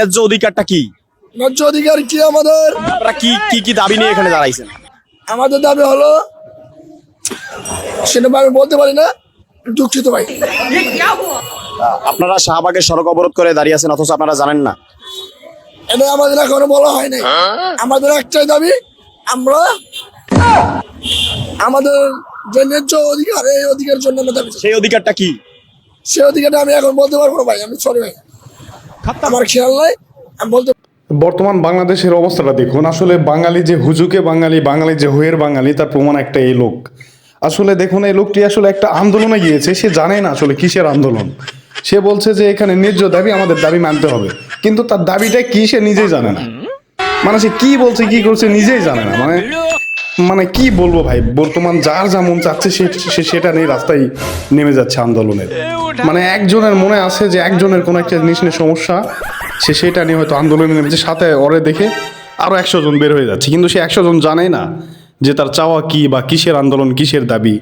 ন্যায্য অধিকারটা কি? ন্যায্য অধিকার কি আমাদের? আপনারা কি কি কি দাবি নিয়ে এখানে দাঁড়াইছেন? আমাদের দাবি হলো সেটা আমি বলতে পারি না দুঃখিত ভাই। আপনারা শাহবাগের সড়ক অবরোধ করে দাঁড়িয়ে আছেন অথচ আপনারা জানেন না। এটা আমাদের এখনও বলা হয় নাই। আমাদের একটাই দাবি আমরা আমাদের যে ন্যায্য অধিকার এই অধিকারের জন্য আমরা দাবি সেই অধিকারটা কি? সেই অধিকারটা আমি এখন বলতে পারব না ভাই আমি সরি ভাই। আমার খেয়াল নাই বলতে বর্তমান বাংলাদেশের অবস্থাটা দেখুন। আসলে বাঙালি যে হুজুকে বাঙালি বাঙালি যে হুয়ের বাঙালি, তার প্রমাণ একটা এই লোক। আসলে দেখুন, এই লোকটি আসলে একটা আন্দোলনে গিয়েছে। সে জানে না আসলে কিসের আন্দোলন। সে বলছে যে এখানে ন্যায্য দাবি আমাদের দাবি মানতে হবে। কিন্তু তার দাবিটা কি সে নিজেই জানে না। মানে সে কি বলছে, কি করছে, নিজেই জানে না। মানে মানে কি বলব ভাই? বর্তমান যার যেমন চাচ্ছে সে সেটা নিয়ে রাস্তায় নেমে যাচ্ছে আন্দোলনের। মানে একজনের মনে আছে যে একজনের কোনো একটা জিনিস নিয়ে সমস্যা, সে সেটা নিয়ে হয়তো আন্দোলনে নেমেছে, সাথে ওরে দেখে আরও একশো জন বের হয়ে যাচ্ছে। কিন্তু সে একশো জন জানে না যে তার চাওয়া কি বা কিসের আন্দোলন, কিসের দাবি।